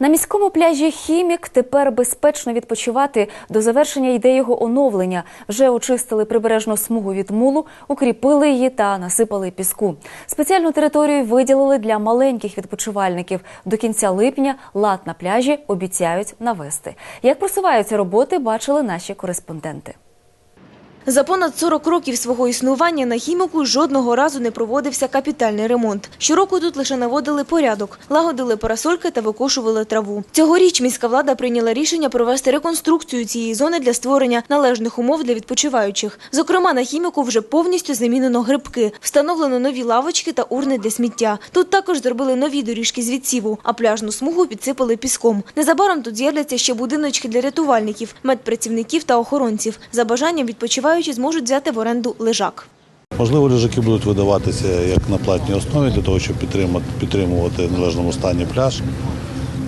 На міському пляжі Хімік тепер безпечно відпочивати. До завершення йде його оновлення. Вже очистили прибережну смугу від мулу, укріпили її та насипали піску. Спеціальну територію виділили для маленьких відпочивальників. До кінця липня лад на пляжі обіцяють навести. Як просуваються роботи, бачили наші кореспонденти. За понад 40 років свого існування на хіміку жодного разу не проводився капітальний ремонт. Щороку тут лише наводили порядок, лагодили парасольки та викошували траву. Цьогоріч міська влада прийняла рішення провести реконструкцію цієї зони для створення належних умов для відпочиваючих. Зокрема, на хіміку вже повністю замінено грибки, встановлено нові лавочки та урни для сміття. Тут також зробили нові доріжки з відсіву, а пляжну смугу підсипали піском. Незабаром тут з'являться ще будиночки для рятувальників, медпрацівників та охоронців. За бажанням відпочиваючі зможуть взяти в оренду лежак. Можливо, лежаки будуть видаватися як на платній основі для того, щоб підтримати, підтримувати в належному стані пляж.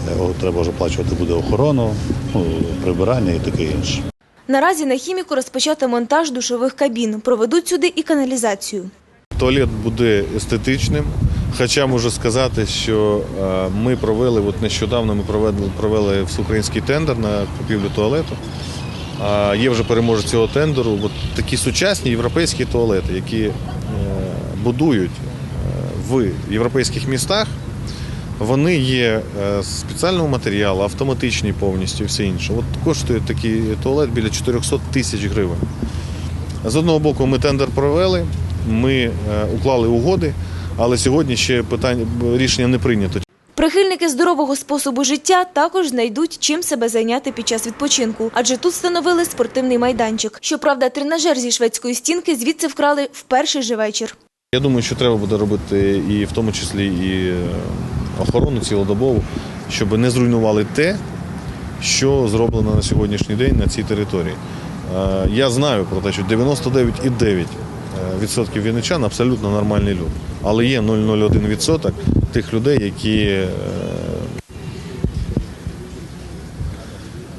Е, Треба вже оплачувати буде охорону, ну, прибирання і таке інше. Наразі на хіміку розпочато монтаж душових кабін. Проведуть сюди і каналізацію. Туалет буде естетичним. Хоча можу сказати, що е, ми провели, от нещодавно ми провели, провели всеукраїнський тендер на купівлю туалету. Є вже переможець цього тендеру. От такі сучасні європейські туалети, які е, будують е, в європейських містах. Вони є е, з спеціального матеріалу, автоматичні повністю і все інше. От коштує такий туалет біля 400 тисяч гривень. З одного боку, ми тендер провели, ми е, уклали угоди, але сьогодні ще питання рішення не прийнято. Прихильники здорового способу життя також знайдуть чим себе зайняти під час відпочинку, адже тут встановили спортивний майданчик. Щоправда, тренажер зі шведської стінки звідси вкрали в перший же вечір. Я думаю, що треба буде робити і в тому числі і е, охорону цілодобову, щоб не зруйнували те, що зроблено на сьогоднішній день на цій території. Е, Я знаю про те, що 99,9% відсотків вінничан абсолютно нормальні люди. Але є 0,01% тих людей, які е,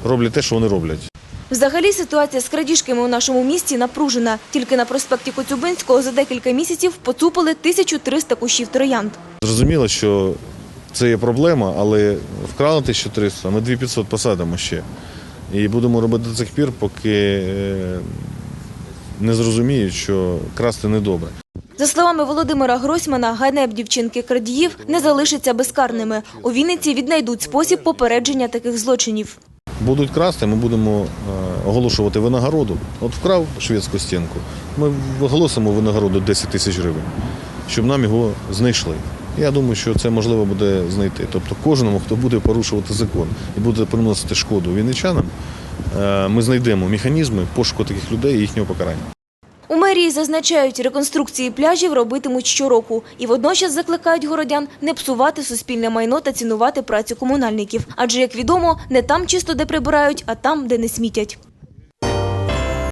роблять те, що вони роблять. Взагалі ситуація з крадіжками у нашому місті напружена. Тільки на проспекті Коцюбинського за декілька місяців поцупили 1300 кущів троянд. Зрозуміло, що це є проблема, але вкрали 1300, ми 2500 посадимо ще. І будемо робити до цих пір, поки е, не зрозуміють, що красти недобре. За словами Володимира Гройсмана, ганеб дівчинки крадіїв не залишаться безкарними. У Вінниці віднайдуть спосіб попередження таких злочинів. Будуть красти, ми будемо е, оголошувати винагороду. От вкрав шведську стінку, ми оголосимо винагороду 10 тисяч гривень, щоб нам його знайшли. Я думаю, що це можливо буде знайти. Тобто кожному, хто буде порушувати закон і буде приносити шкоду вінничанам, е, ми знайдемо механізми пошуку таких людей і їхнього покарання. У мерії зазначають, реконструкції пляжів робитимуть щороку і водночас закликають городян не псувати суспільне майно та цінувати працю комунальників. Адже, як відомо, не там чисто де прибирають, а там, де не смітять.